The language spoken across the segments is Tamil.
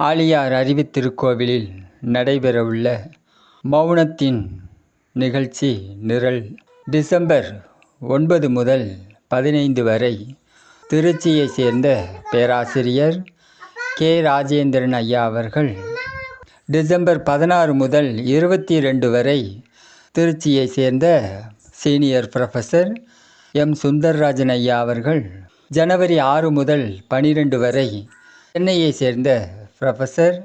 ஆழியார் அறிவு திருக்கோவிலில் நடைபெறவுள்ள மௌனத்தின் நிகழ்ச்சி நிரல் டிசம்பர் ஒன்பது முதல் பதினைந்து வரை திருச்சியைச் சேர்ந்த பேராசிரியர் கே. ராஜேந்திரன் ஐயா அவர்கள் டிசம்பர் பதினாறு முதல் இருபத்தி ரெண்டு வரை திருச்சியைச் சேர்ந்த சீனியர் ப்ரொஃபஸர் எம். சுந்தர்ராஜன் ஐயா அவர்கள் ஜனவரி ஆறு முதல் பனிரெண்டு வரை சென்னையைச் சேர்ந்த ப்ரொஃபஸர்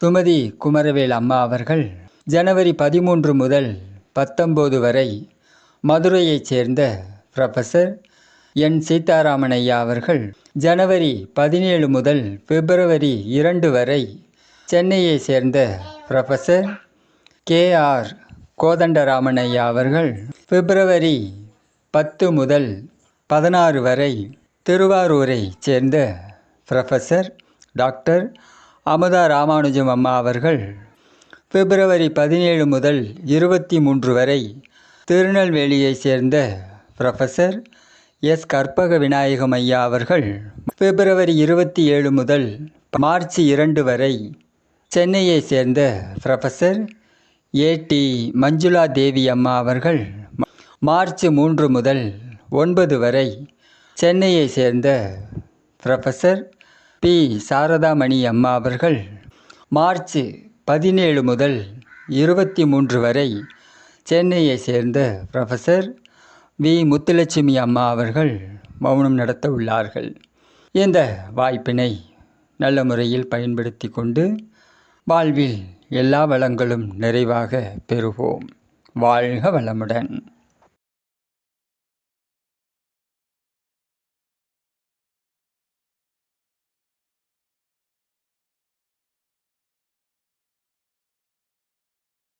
சுமதி குமரவேல் அம்மா அவர்கள் ஜனவரி பதிமூன்று முதல் பத்தொம்போது வரை மதுரையைச் சேர்ந்த ப்ரொஃபஸர் என். சீதாராமன் ஐயா அவர்கள் ஜனவரி பதினேழு முதல் பிப்ரவரி இரண்டு வரை சென்னையை சேர்ந்த ப்ரொஃபஸர் கே ஆர் கோதண்டராமன் ஐயா அவர்கள் பிப்ரவரி பத்து முதல் பதினாறு வரை திருவாரூரைச் சேர்ந்த ப்ரொஃபஸர் டாக்டர் அமுதா ராமானுஜம் அம்மா அவர்கள் பிப்ரவரி பதினேழு முதல் இருபத்தி மூன்று வரை திருநெல்வேலியைச் சேர்ந்த ப்ரொஃபஸர் எஸ். கற்பக விநாயகம் ஐயா அவர்கள் பிப்ரவரி இருபத்தி ஏழு முதல் மார்ச் இரண்டு வரை சென்னையைச் சேர்ந்த ப்ரொஃபஸர் ஏடி மஞ்சுளா தேவி அம்மா அவர்கள் மார்ச் மூன்று முதல் ஒன்பது வரை சென்னையைச் சேர்ந்த ப்ரொஃபஸர் பி சாரதாமணி அம்மா அவர்கள் மார்ச் பதினேழு முதல் இருபத்தி மூன்று வரை சென்னையை சேர்ந்த ப்ரொஃபஸர் வி. முத்துலட்சுமி அம்மா அவர்கள் மௌனம் நடத்த உள்ளார்கள். இந்த வாய்ப்பினை நல்ல முறையில் பயன்படுத்தி கொண்டு வாழ்வில் எல்லா வளங்களும் நிறைவாக பெறுவோம். வாழ்க வளமுடன்.